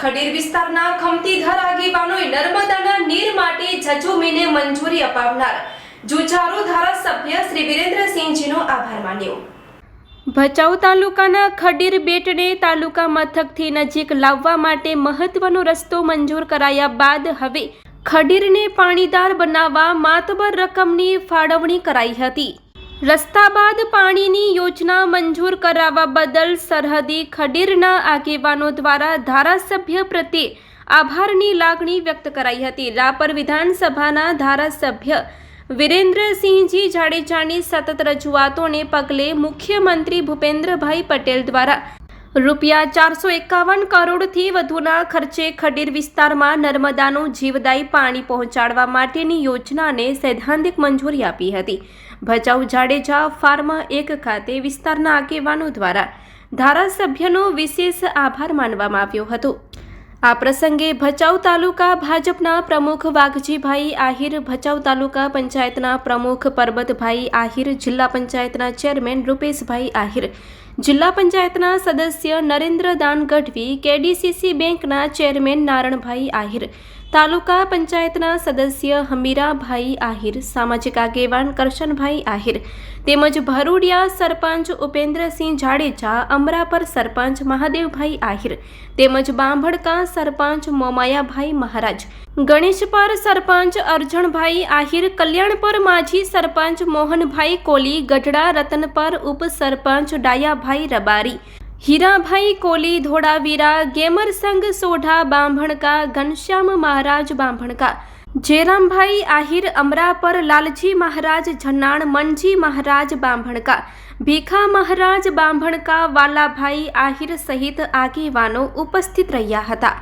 ખડીર વિસ્તારના ખમતીધર આગેવાનોએ નર્મદાના નીર માટે જજુમીને મંજૂરી અપાવનાર. જુજારુ ધારાસભ્ય શ્રી વિરેન્દ્રસિંહજીનો આભાર માન્યો. ભચાઉ તાલુકાના ખડીર બેટને તાલુકા મથકથી નજીક લાવવા માટે મહત્વનો રસ્તો મંજૂર કરાયા બાદ હવે ખડીરને પાણીદાર બનાવવા માતબર રકમની ફાળવણી કરાઈ હતી. રસ્તા બાદ પાણીની યોજના મંજૂર કરાવવા બદલ સરહદી ખડીરના આગેવાનો દ્વારા ધારાસભ્ય પ્રત્યે આભારની લાગણી વ્યક્ત કરાઈ હતી. રાપર વિધાનસભાના ધારાસભ્ય વિરેન્દ્રસિંહજી જાડેજાની સતત રજૂઆતોને પગલે મુખ્યમંત્રી ભૂપેન્દ્રભાઈ પટેલ દ્વારા રૂપિયા ચારસો એકાવન કરોડથી વધુના ખર્ચે ખડીર વિસ્તારમાં નર્મદાનું જીવદાયી પાણી પહોંચાડવા માટેની યોજનાને સૈદ્ધાંતિક મંજૂરી આપી હતી. ભચાઉ જાડેજા ફાર્મ એક ખાતે વિસ્તારના આગેવાનો દ્વારા ધારાસભ્યનો વિશેષ આભાર માનવામાં આવ્યો હતો. આ પ્રસંગે ભચાઉ તાલુકા ભાજપના પ્રમુખ વાઘજીભાઈ આહિર, ભચાઉ તાલુકા પંચાયતના પ્રમુખ પરબતભાઈ આહિર, જિલ્લા પંચાયતના ચેરમેન રૂપેશભાઈ આહિર જિલ્લા પંચાયતના સદસ્ય નરેન્દ્ર દાન ગઢવી કેડીસીસી બેંકના ચેરમેન નારણભાઈ આહિર, તાલુકા પંચાયતના સદસ્ય હમીરાભાઈ આહિર, સામાજિક આગેવાન કરશનભાઈ આહિર, તેમજ ભરૂડિયા સરપંચ ઉપેન્દ્રસિંહ જાડેજા, અમરાપર સરપંચ મહાદેવભાઈ આહિર, તેમજ બાંભડકા સરપંચ મોમાયાભાઈ મહારાજ ગણેશપર સરપંચ અર્જણભાઈ આહિર કલ્યાણપર માજી સરપંચ મોહનભાઈ કોલી, ગઢડા રતનપર ઉપસરપંચ ડાયાભાઈ રબારી, હીરાભાઈ કોલી, ધોળાવીરા, ગેમર સંઘ સોઢા, બાંભણકા, ઘનશ્યામ મહારાજ બાંભણકા જેરામભાઈ આહિર અમરાપર લાલજી મહારાજ જન્નાણ મનજી મહારાજ બાંભણકા, ભીખા મહારાજ બાંભણકા, વાલાભાઈ આહિર સહિત આગેવાનો ઉપસ્થિત રહ્યા હતા.